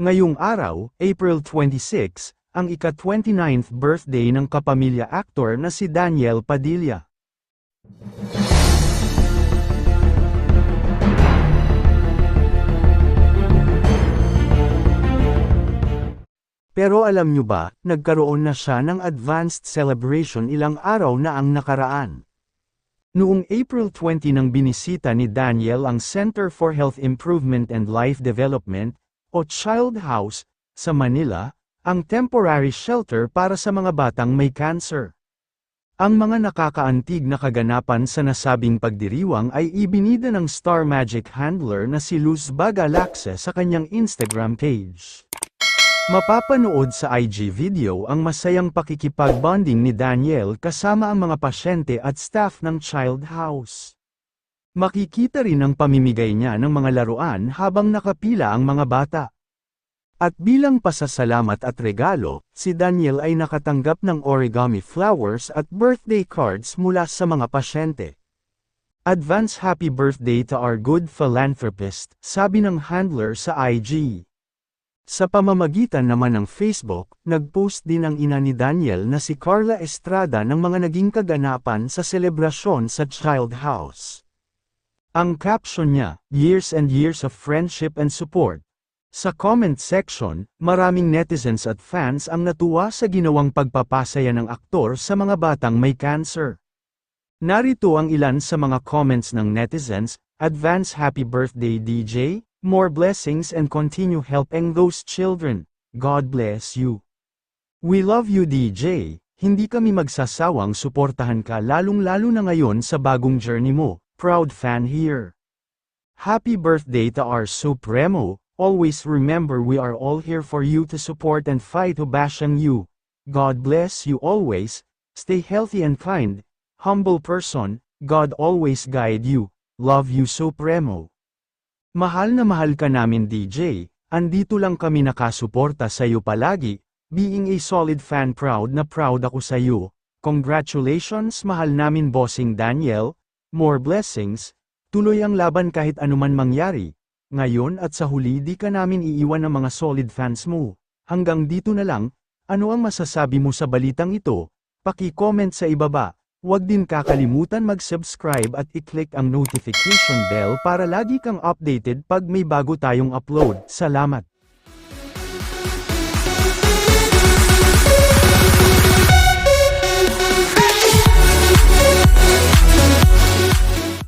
Ngayong araw, April 26, ang ika-29th birthday ng kapamilya actor na si Daniel Padilla. Pero alam nyo ba, nagkaroon na siya ng advanced celebration ilang araw na ang nakaraan. Noong April 20 nang binisita ni Daniel ang Center for Health Improvement and Life Development, o Child House, sa Manila, ang temporary shelter para sa mga batang may cancer. Ang mga nakakaantig na kaganapan sa nasabing pagdiriwang ay ibinida ng Star Magic handler na si Luz Bagalaxe sa kanyang Instagram page. Mapapanood sa IG video ang masayang pakikipag-bonding ni Daniel kasama ang mga pasyente at staff ng Child House. Makikita rin ang pamimigay niya ng mga laruan habang nakapila ang mga bata. At bilang pasasalamat at regalo, si Daniel ay nakatanggap ng origami flowers at birthday cards mula sa mga pasyente. Advance happy birthday to our good philanthropist, sabi ng handler sa IG. Sa pamamagitan naman ng Facebook, nagpost din ang ina ni Daniel na si Carla Estrada ng mga naging kaganapan sa selebrasyon sa Child House. Ang caption niya, Years and Years of Friendship and Support. Sa comment section, maraming netizens at fans ang natuwa sa ginawang pagpapasaya ng aktor sa mga batang may cancer. Narito ang ilan sa mga comments ng netizens, Advance Happy Birthday DJ, more blessings and continue helping those children, God bless you. We love you DJ, hindi kami magsasawang suportahan ka lalong-lalo na ngayon sa bagong journey mo, proud fan here. Happy birthday to our Supremo, always remember we are all here for you to support and fight to bashing you. God bless you always, stay healthy and kind, humble person, God always guide you, love you Supremo. Mahal na mahal ka namin DJ, andito lang kami nakasuporta sa iyo palagi, being a solid fan proud na proud ako sa iyo. Congratulations mahal namin bossing Daniel, more blessings, tuloy ang laban kahit anuman mangyari. Ngayon at sa huli di ka namin iiwan ng mga solid fans mo. Hanggang dito na lang, ano ang masasabi mo sa balitang ito? Paki-comment sa ibaba. Huwag din kakalimutan mag-subscribe at i-click ang notification bell para lagi kang updated pag may bago tayong upload. Salamat!